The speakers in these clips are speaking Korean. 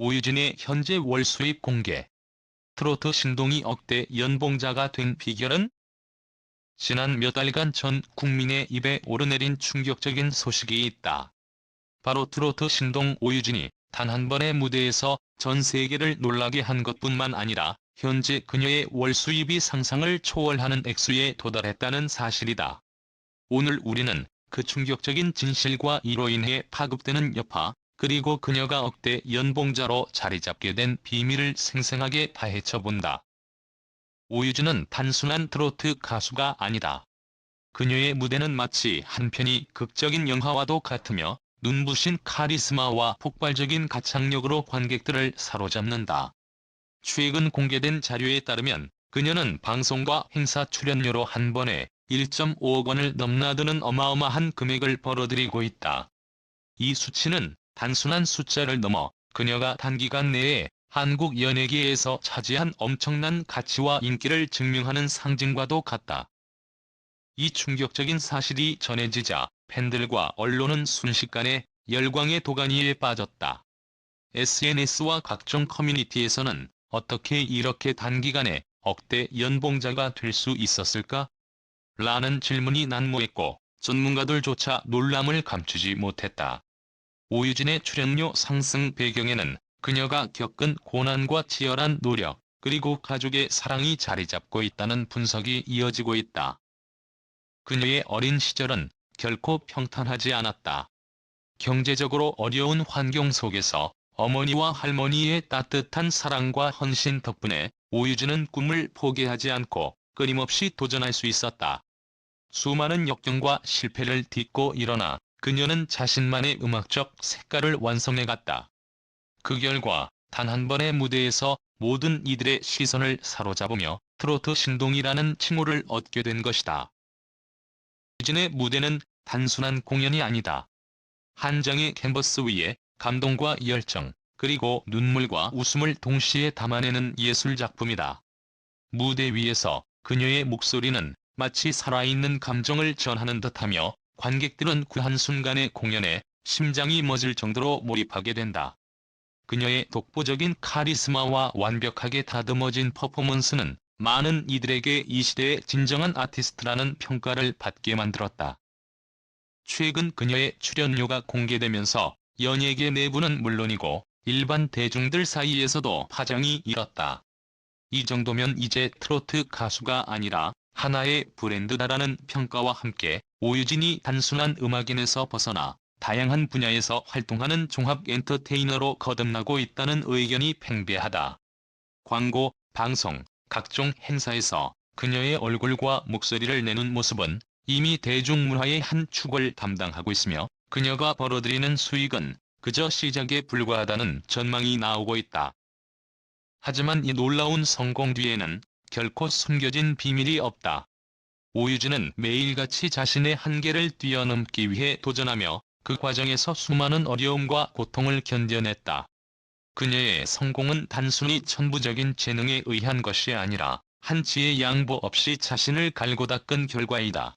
오유진의 현재 월 수입 공개. 트로트 신동이 억대 연봉자가 된 비결은? 지난 몇 달간 전 국민의 입에 오르내린 충격적인 소식이 있다. 바로 트로트 신동 오유진이 단 한 번의 무대에서 전 세계를 놀라게 한 것뿐만 아니라 현재 그녀의 월 수입이 상상을 초월하는 액수에 도달했다는 사실이다. 오늘 우리는 그 충격적인 진실과 이로 인해 파급되는 여파, 그리고 그녀가 억대 연봉자로 자리 잡게 된 비밀을 생생하게 파헤쳐 본다. 오유진은 단순한 트로트 가수가 아니다. 그녀의 무대는 마치 한편이 극적인 영화와도 같으며 눈부신 카리스마와 폭발적인 가창력으로 관객들을 사로잡는다. 최근 공개된 자료에 따르면 그녀는 방송과 행사 출연료로 한 번에 1.5억 원을 넘나드는 어마어마한 금액을 벌어들이고 있다. 이 수치는 단순한 숫자를 넘어 그녀가 단기간 내에 한국 연예계에서 차지한 엄청난 가치와 인기를 증명하는 상징과도 같다. 이 충격적인 사실이 전해지자 팬들과 언론은 순식간에 열광의 도가니에 빠졌다. SNS와 각종 커뮤니티에서는 어떻게 이렇게 단기간에 억대 연봉자가 될 수 있었을까? 라는 질문이 난무했고 전문가들조차 놀람을 감추지 못했다. 오유진의 출연료 상승 배경에는 그녀가 겪은 고난과 치열한 노력, 그리고 가족의 사랑이 자리 잡고 있다는 분석이 이어지고 있다. 그녀의 어린 시절은 결코 평탄하지 않았다. 경제적으로 어려운 환경 속에서 어머니와 할머니의 따뜻한 사랑과 헌신 덕분에 오유진은 꿈을 포기하지 않고 끊임없이 도전할 수 있었다. 수많은 역경과 실패를 딛고 일어나 그녀는 자신만의 음악적 색깔을 완성해갔다. 그 결과 단 한 번의 무대에서 모든 이들의 시선을 사로잡으며 트로트 신동이라는 칭호를 얻게 된 것이다. 유진의 무대는 단순한 공연이 아니다. 한 장의 캔버스 위에 감동과 열정, 그리고 눈물과 웃음을 동시에 담아내는 예술작품이다. 무대 위에서 그녀의 목소리는 마치 살아있는 감정을 전하는 듯하며 관객들은 그 한순간의 공연에 심장이 멎을 정도로 몰입하게 된다. 그녀의 독보적인 카리스마와 완벽하게 다듬어진 퍼포먼스는 많은 이들에게 이 시대의 진정한 아티스트라는 평가를 받게 만들었다. 최근 그녀의 출연료가 공개되면서 연예계 내부는 물론이고 일반 대중들 사이에서도 파장이 일었다. 이 정도면 이제 트로트 가수가 아니라 하나의 브랜드다라는 평가와 함께 오유진이 단순한 음악인에서 벗어나 다양한 분야에서 활동하는 종합 엔터테이너로 거듭나고 있다는 의견이 팽배하다. 광고, 방송, 각종 행사에서 그녀의 얼굴과 목소리를 내는 모습은 이미 대중문화의 한 축을 담당하고 있으며 그녀가 벌어들이는 수익은 그저 시작에 불과하다는 전망이 나오고 있다. 하지만 이 놀라운 성공 뒤에는 결코 숨겨진 비밀이 없다. 오유진은 매일같이 자신의 한계를 뛰어넘기 위해 도전하며 그 과정에서 수많은 어려움과 고통을 견뎌냈다. 그녀의 성공은 단순히 천부적인 재능에 의한 것이 아니라 한치의 양보 없이 자신을 갈고 닦은 결과이다.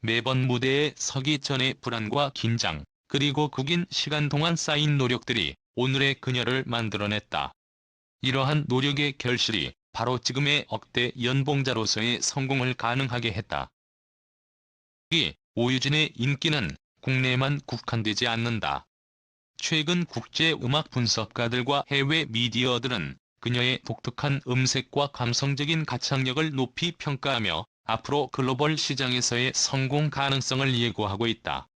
매번 무대에 서기 전의 불안과 긴장, 그리고 구긴 시간 동안 쌓인 노력들이 오늘의 그녀를 만들어냈다. 이러한 노력의 결실이 바로 지금의 억대 연봉자로서의 성공을 가능하게 했다. 이 오유진의 인기는 국내에만 국한되지 않는다. 최근 국제 음악 분석가들과 해외 미디어들은 그녀의 독특한 음색과 감성적인 가창력을 높이 평가하며 앞으로 글로벌 시장에서의 성공 가능성을 예고하고 있다.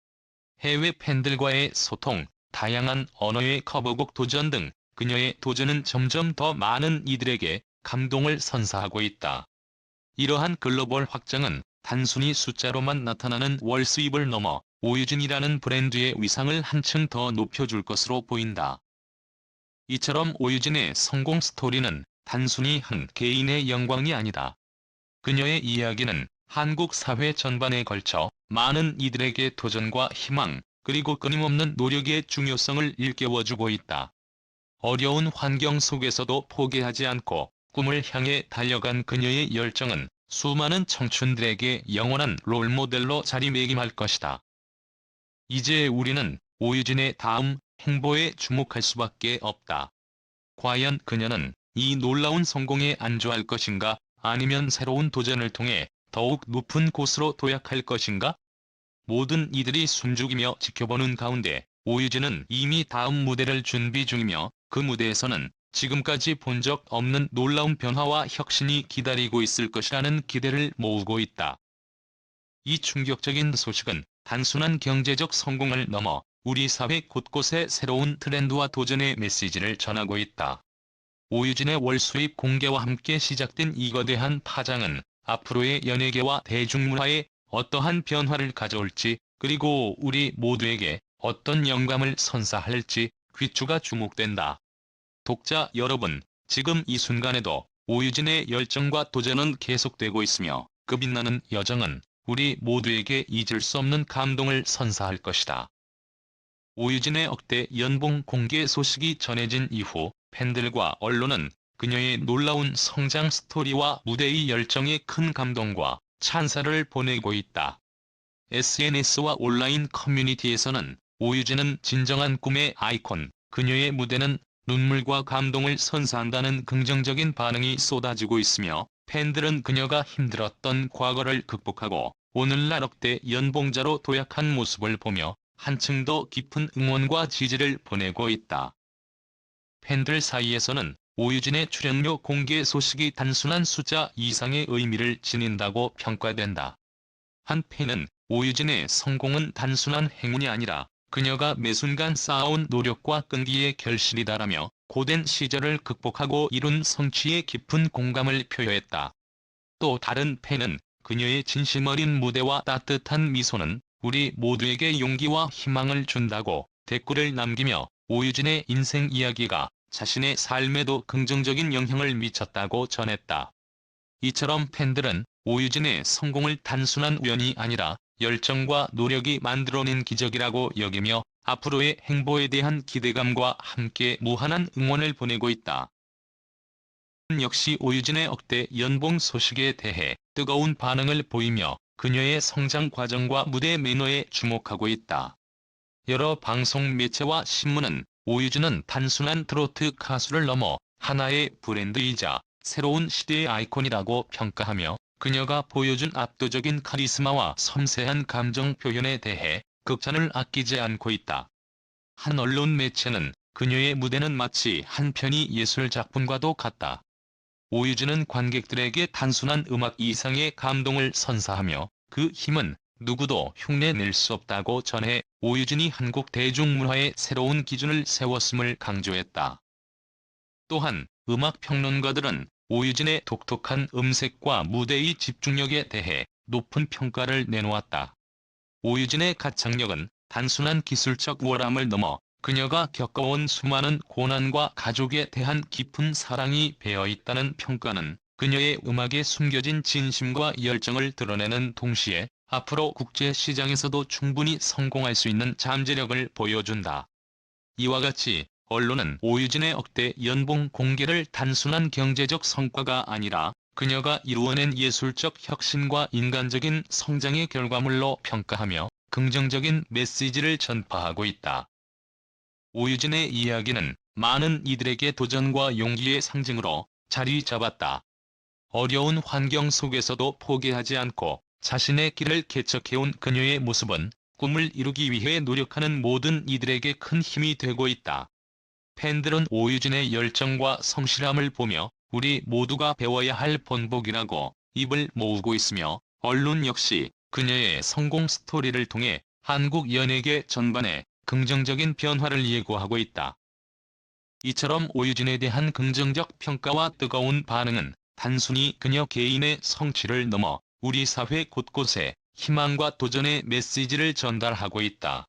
해외 팬들과의 소통, 다양한 언어의 커버곡 도전 등 그녀의 도전은 점점 더 많은 이들에게 감동을 선사하고 있다. 이러한 글로벌 확장은 단순히 숫자로만 나타나는 월 수입을 넘어 오유진이라는 브랜드의 위상을 한층 더 높여줄 것으로 보인다. 이처럼 오유진의 성공 스토리는 단순히 한 개인의 영광이 아니다. 그녀의 이야기는 한국 사회 전반에 걸쳐 많은 이들에게 도전과 희망, 그리고 끊임없는 노력의 중요성을 일깨워주고 있다. 어려운 환경 속에서도 포기하지 않고 꿈을 향해 달려간 그녀의 열정은 수많은 청춘들에게 영원한 롤모델로 자리매김할 것이다. 이제 우리는 오유진의 다음 행보에 주목할 수밖에 없다. 과연 그녀는 이 놀라운 성공에 안주할 것인가 아니면 새로운 도전을 통해 더욱 높은 곳으로 도약할 것인가? 모든 이들이 숨죽이며 지켜보는 가운데 오유진은 이미 다음 무대를 준비 중이며 그 무대에서는 지금까지 본 적 없는 놀라운 변화와 혁신이 기다리고 있을 것이라는 기대를 모으고 있다. 이 충격적인 소식은 단순한 경제적 성공을 넘어 우리 사회 곳곳에 새로운 트렌드와 도전의 메시지를 전하고 있다. 오유진의 월 수입 공개와 함께 시작된 이 거대한 파장은 앞으로의 연예계와 대중문화에 어떠한 변화를 가져올지 그리고 우리 모두에게 어떤 영감을 선사할지 귀추가 주목된다. 독자 여러분, 지금 이 순간에도 오유진의 열정과 도전은 계속되고 있으며 그 빛나는 여정은 우리 모두에게 잊을 수 없는 감동을 선사할 것이다. 오유진의 억대 연봉 공개 소식이 전해진 이후 팬들과 언론은 그녀의 놀라운 성장 스토리와 무대의 열정에 큰 감동과 찬사를 보내고 있다. SNS와 온라인 커뮤니티에서는 오유진은 진정한 꿈의 아이콘, 그녀의 무대는 눈물과 감동을 선사한다는 긍정적인 반응이 쏟아지고 있으며 팬들은 그녀가 힘들었던 과거를 극복하고 오늘날 억대 연봉자로 도약한 모습을 보며 한층 더 깊은 응원과 지지를 보내고 있다. 팬들 사이에서는 오유진의 출연료 공개 소식이 단순한 숫자 이상의 의미를 지닌다고 평가된다. 한 팬은 오유진의 성공은 단순한 행운이 아니라 그녀가 매 순간 쌓아온 노력과 끈기의 결실이다라며 고된 시절을 극복하고 이룬 성취에 깊은 공감을 표했다. 또 다른 팬은 그녀의 진심 어린 무대와 따뜻한 미소는 우리 모두에게 용기와 희망을 준다고 댓글을 남기며 오유진의 인생 이야기가 자신의 삶에도 긍정적인 영향을 미쳤다고 전했다. 이처럼 팬들은 오유진의 성공을 단순한 우연이 아니라 열정과 노력이 만들어낸 기적이라고 여기며 앞으로의 행보에 대한 기대감과 함께 무한한 응원을 보내고 있다. 역시 오유진의 억대 연봉 소식에 대해 뜨거운 반응을 보이며 그녀의 성장 과정과 무대 매너에 주목하고 있다. 여러 방송 매체와 신문은 오유진은 단순한 트로트 가수를 넘어 하나의 브랜드이자 새로운 시대의 아이콘이라고 평가하며 그녀가 보여준 압도적인 카리스마와 섬세한 감정 표현에 대해 극찬을 아끼지 않고 있다. 한 언론 매체는 그녀의 무대는 마치 한 편의 예술 작품과도 같다. 오유진은 관객들에게 단순한 음악 이상의 감동을 선사하며 그 힘은 누구도 흉내낼 수 없다고 전해 오유진이 한국 대중문화의 새로운 기준을 세웠음을 강조했다. 또한 음악 평론가들은 오유진의 독특한 음색과 무대의 집중력에 대해 높은 평가를 내놓았다. 오유진의 가창력은 단순한 기술적 우월함을 넘어 그녀가 겪어온 수많은 고난과 가족에 대한 깊은 사랑이 배어 있다는 평가는 그녀의 음악에 숨겨진 진심과 열정을 드러내는 동시에 앞으로 국제시장에서도 충분히 성공할 수 있는 잠재력을 보여준다. 이와 같이 언론은 오유진의 억대 연봉 공개를 단순한 경제적 성과가 아니라 그녀가 이루어낸 예술적 혁신과 인간적인 성장의 결과물로 평가하며 긍정적인 메시지를 전파하고 있다. 오유진의 이야기는 많은 이들에게 도전과 용기의 상징으로 자리 잡았다. 어려운 환경 속에서도 포기하지 않고 자신의 길을 개척해온 그녀의 모습은 꿈을 이루기 위해 노력하는 모든 이들에게 큰 힘이 되고 있다. 팬들은 오유진의 열정과 성실함을 보며 우리 모두가 배워야 할 본보기라고 입을 모으고 있으며 언론 역시 그녀의 성공 스토리를 통해 한국 연예계 전반에 긍정적인 변화를 예고하고 있다. 이처럼 오유진에 대한 긍정적 평가와 뜨거운 반응은 단순히 그녀 개인의 성취를 넘어 우리 사회 곳곳에 희망과 도전의 메시지를 전달하고 있다.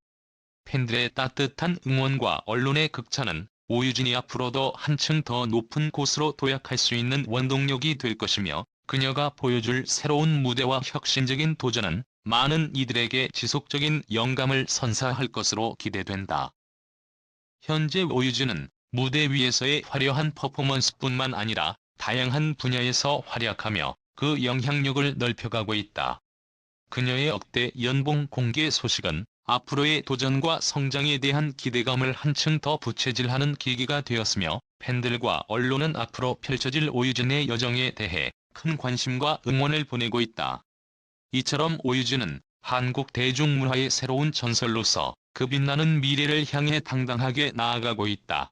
팬들의 따뜻한 응원과 언론의 극찬은 오유진이 앞으로도 한층 더 높은 곳으로 도약할 수 있는 원동력이 될 것이며 그녀가 보여줄 새로운 무대와 혁신적인 도전은 많은 이들에게 지속적인 영감을 선사할 것으로 기대된다. 현재 오유진은 무대 위에서의 화려한 퍼포먼스뿐만 아니라 다양한 분야에서 활약하며 그 영향력을 넓혀가고 있다. 그녀의 억대 연봉 공개 소식은 앞으로의 도전과 성장에 대한 기대감을 한층 더 부채질하는 계기가 되었으며 팬들과 언론은 앞으로 펼쳐질 오유진의 여정에 대해 큰 관심과 응원을 보내고 있다. 이처럼 오유진은 한국 대중문화의 새로운 전설로서 그 빛나는 미래를 향해 당당하게 나아가고 있다.